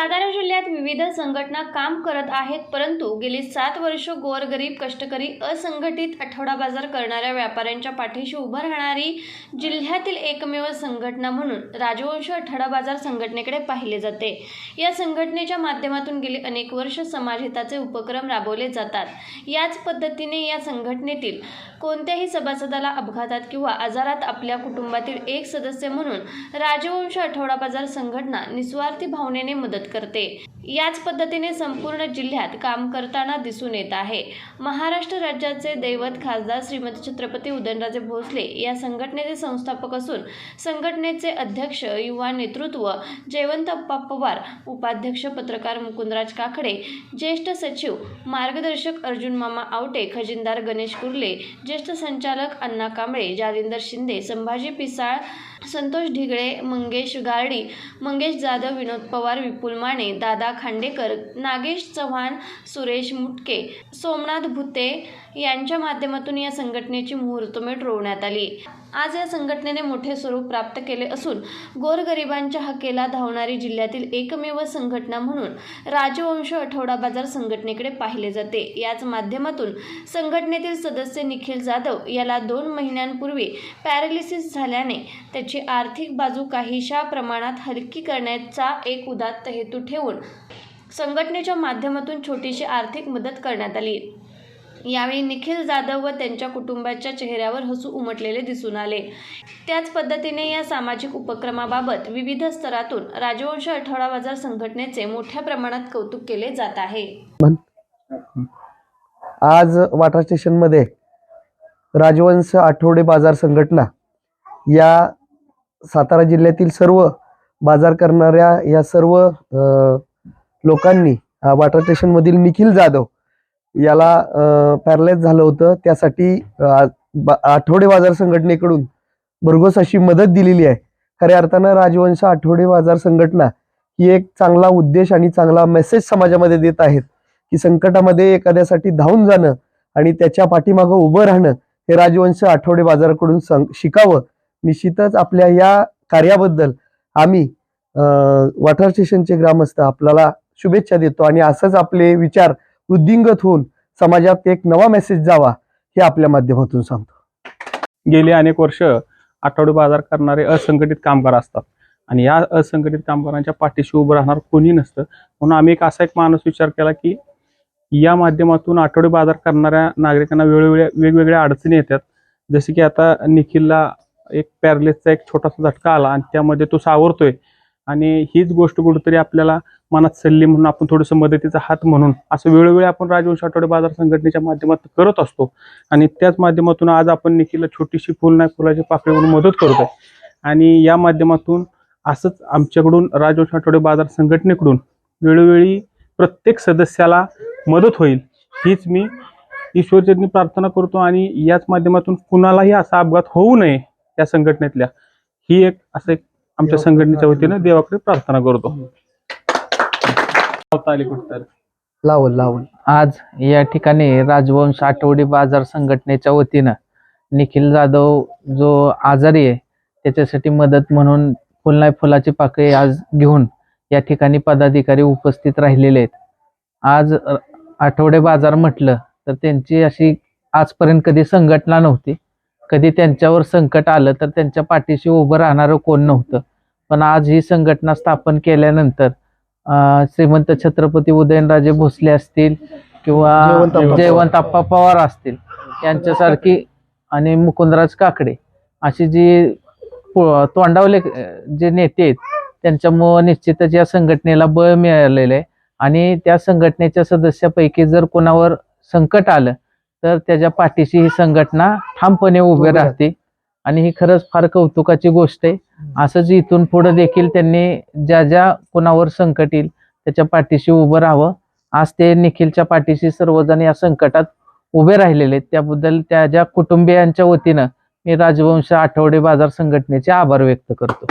सातारा जिल्ह्यात विविध संघटना काम करत आहेत परंतु गेली सात वर्ष गोरगरीब कष्टकरी असंघटित आठवडा बाजार करणाऱ्या व्यापाऱ्यांच्या पाठीशी उभं राहणारी जिल्ह्यातील एकमेव संघटना म्हणून राजवंश आठवडा बाजार संघटनेकडे पाहिले जाते. या संघटनेच्या माध्यमातून गेली अनेक वर्ष समाजहिताचे उपक्रम राबवले जातात. याच पद्धतीने या संघटनेतील कोणत्याही सभासदाला अपघातात किंवा आजारात आपल्या कुटुंबातील एक सदस्य म्हणून राजवंश आठवडा बाजार संघटना निस्वार्थी भावनेने मदत करते. याच पद्धतीने संपूर्ण जिल्ह्यात काम करताना दिसून येत आहे. महाराष्ट्र राज्याचे दैवत खासदार श्रीमती छत्रपती उदयनराजे भोसले या संघटनेचे संस्थापक असून संघटनेचे अध्यक्ष युवा नेतृत्व जयवंत अप्पा पवार उपाध्यक्ष पत्रकार मुकुंदराज काकडे ज्येष्ठ सचिव मार्गदर्शक अर्जुन मामा आवटे खजिनदार गणेश कुर्ले ज्येष्ठ संचालक अण्णा कांबळे जालिंदर शिंदे संभाजी पिसाळ संतोष ढिगळे मंगेश गारडी मंगेश जाधव विनोद पवार विपुल माने दादा खांडेकर नागेश चव्हाण सुरेश मुटके सोमनाथ भुते यांच्या माध्यमातून या संघटनेची मुहूर्तमेढ रोवण्यात आली. आज या संघटनेने मोठे स्वरूप प्राप्त केले असून गोरगरिबांच्या हकेला धावणारी जिल्ह्यातील एकमेव संघटना म्हणून राजवंश आठवडा बाजार संघटनेकडे पाहिले जाते. याच माध्यमातून संघटनेतील सदस्य निखिल जाधव याला दोन महिन्यांपूर्वी पॅरालिसिस झाल्याने त्याची आर्थिक बाजू काहीशा प्रमाणात हलकी करण्याचा एक उदात्त हेतू ठेवून संघटनेच्या माध्यमातून छोटीशी आर्थिक मदत करण्यात आली. यावेळी निखिल जाधव व त्यांच्या कुटुंबाच्या चेहऱ्यावर हसू उमटलेले दिसून आले. त्याच पद्धतीने या सामाजिक उपक्रमाबाबत विविध स्तरातून राजवंश आठवडा बाजार संघटनेचे मोठ्या प्रमाणात कौतुक केले जात आहे. आज वाटा स्टेशनमध्ये राजवंश आठवडे बाजार संघटना या सातारा जिल्ह्यातील सर्व बाजार करणाऱ्या या सर्व लोकांनी अ, वाटा स्टेशनमधील निखिल जाधव याला पॅरलाइज झालं होतं. त्यासाठी बा- आठवडे बाजार संघटनेकडून भरघोस अशी मदत दिलेली आहे. खऱ्या अर्थानं राजवंश आठवडे बाजार संघटना ही एक चांगला उद्देश आणि चांगला मेसेज समाजामध्ये देत आहेत की संकटामध्ये एखाद्यासाठी धावून जाणं आणि त्याच्या पाठीमागं उभं राहणं हे राजवंश आठवडे बाजाराकडून सं- शिकावं. निश्चितच आपल्या या कार्याबद्दल आम्ही अं, वाठार स्टेशनचे ग्रामस्थ आपल्याला शुभेच्छा देतो आणि असंच आपले विचार वृद्धिंगत होऊन समाजात एक नवा मेसेज जावा हे आपल्या माध्यमातून सांगतो. गेली अनेक वर्ष आठवडे बाजार करणारे असंघटित कामगार असतात. आणि या असंघटित कामगारांच्या पाठीशी उभं राहणार कोणी नसतं. म्हणून आम्ही एक असा एक माणूस विचार केला की या माध्यमातून आठवडे बाजार करणाऱ्या नागरिकांना वेगवेगळ्या वेगवेगळ्या अडचणी येतात. जसे की आता निखिलला एक पॅरलेसचा एक छोटासा झटका आला आणि त्यामध्ये तो सावरतोय. आणि हीच गोष्ट कुठेतरी आपल्याला मनात सल्ली म्हणून आपण थोडंसं मदतीचा हात म्हणून असं वेळोवेळी आपण राजवंश आठवडे बाजार संघटनेच्या माध्यमातून करत असतो. आणि त्याच माध्यमातून आज आपण निखिलला छोटीशी फुल नाही फुलाची पाकळी म्हणून मदत करतोय. आणि या माध्यमातून असंच आमच्याकडून राजवंश आठवडे बाजार संघटनेकडून वेळोवेळी प्रत्येक सदस्याला मदत होईल. हीच मी ईश्वरचरणी प्रार्थना करतो आणि याच माध्यमातून कुणालाही असा अपघात होऊ नये या संघटनेतल्या. ही एक असं एक आमच्या संघटनेच्या वतीनं देवाकडे प्रार्थना करतो. आली कुठं लावल लावल आज या ठिकाणी राजवंश आठवडी बाजार संघटनेच्या वतीनं निखिल जाधव जो आजारी आहे त्याच्यासाठी मदत म्हणून फुल नाही फुलाची पाकळी आज घेऊन या ठिकाणी पदाधिकारी उपस्थित राहिलेले आहेत. आज आठवडे बाजार म्हटलं तर त्यांची अशी आजपर्यंत कधी संघटना नव्हती. कधी त्यांच्यावर संकट आलं तर त्यांच्या पाठीशी उभं राहणारं कोण नव्हतं. पण आज ही संघटना स्थापन केल्यानंतर श्रीमंत छत्रपती उदयनराजे भोसले असतील किंवा जयवंत आप्पा पवार. असतील यांच्यासारखी आणि मुकुंदराज काकडे अशी जी तोंडावले जे नेते आहेत त्यांच्यामुळं निश्चितच या संघटनेला बळ मिळालेलं आहे. आणि त्या संघटनेच्या सदस्यापैकी जर कोणावर संकट आलं तर त्याच्या पाठीशी ही संघटना ठामपणे उभी राहते. आणि ही खरंच फार कौतुकाची गोष्ट आहे. असंच इथून पुढे देखील त्यांनी ज्या ज्या कोणावर संकट येईल त्याच्या पाठीशी उभं राहावं. आज ते निखिलच्या पाठीशी सर्वजण या संकटात उभे राहिलेले आहेत. त्याबद्दल त्या ज्या कुटुंबियांच्या वतीनं मी राजवंश आठवडे बाजार संघटनेचे आभार व्यक्त करतो.